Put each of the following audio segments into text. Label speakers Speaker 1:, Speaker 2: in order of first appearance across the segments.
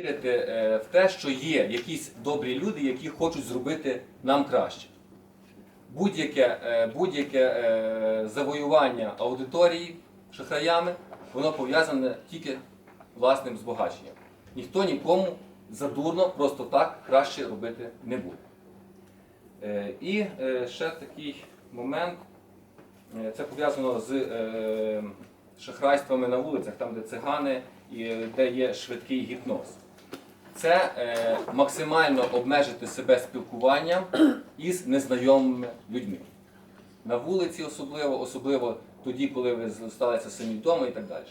Speaker 1: Вірити е, в те, що є якісь добрі люди, які хочуть зробити нам краще. Будь-яке, е, будь-яке е, завоювання аудиторії шахраями, воно пов'язане тільки власним збагаченням. Ніхто нікому задурно просто так краще робити не буде. І ще такий момент. Це пов'язано з шахрайствами на вулицях, там, де цигани і де є швидкий гіпноз. Це е, максимально обмежити себе спілкуванням із незнайомими людьми. На вулиці особливо, особливо тоді, коли ви залишаєтеся самі вдома і так далі.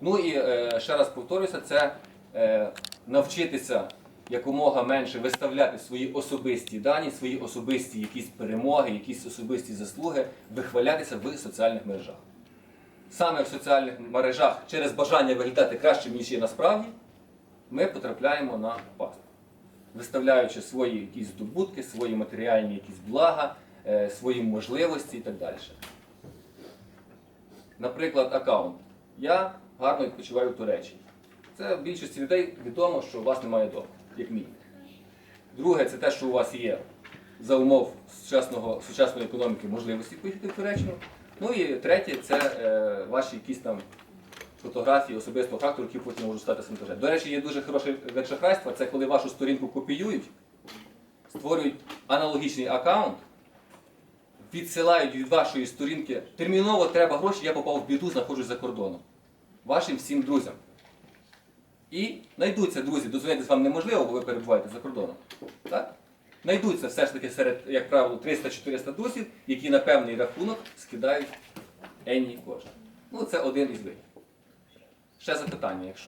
Speaker 1: Ну і е, ще раз повторюся, це е, навчитися якомога менше виставляти свої особисті дані, свої особисті якісь перемоги, якісь особисті заслуги, вихвалятися в соціальних мережах. Саме в соціальних мережах через бажання виглядати краще, ніж є насправді, ми потрапляємо на пасту. Виставляючи свої якісь здобутки, свої матеріальні якісь блага, е, свої можливості і так далі. Наприклад, аккаунт. Я гарно відпочиваю в Туреччині. Це в більшості людей відомо, що у вас немає дому, як мінімум. Друге, це те, що у вас є за умов сучасного, сучасної економіки можливості поїхати в Туреччину. Ну і третє, це е, ваші якісь там фотографії особистого характеру, які потім можуть стати сантажем. До речі, є дуже хороше шахрайства, це коли вашу сторінку копіюють, створюють аналогічний аккаунт, відсилають від вашої сторінки, терміново треба гроші, я попав в біду, знаходжусь за кордоном. Вашим всім друзям. І знайдуться друзі, дозвонитися вам неможливо, бо ви перебуваєте за кордоном. Так? Знайдуться все ж таки серед, як правило, 300-400 друзів, які на певний рахунок скидають енні кошти. Ну, це один із видів. Ще запитання, якщо.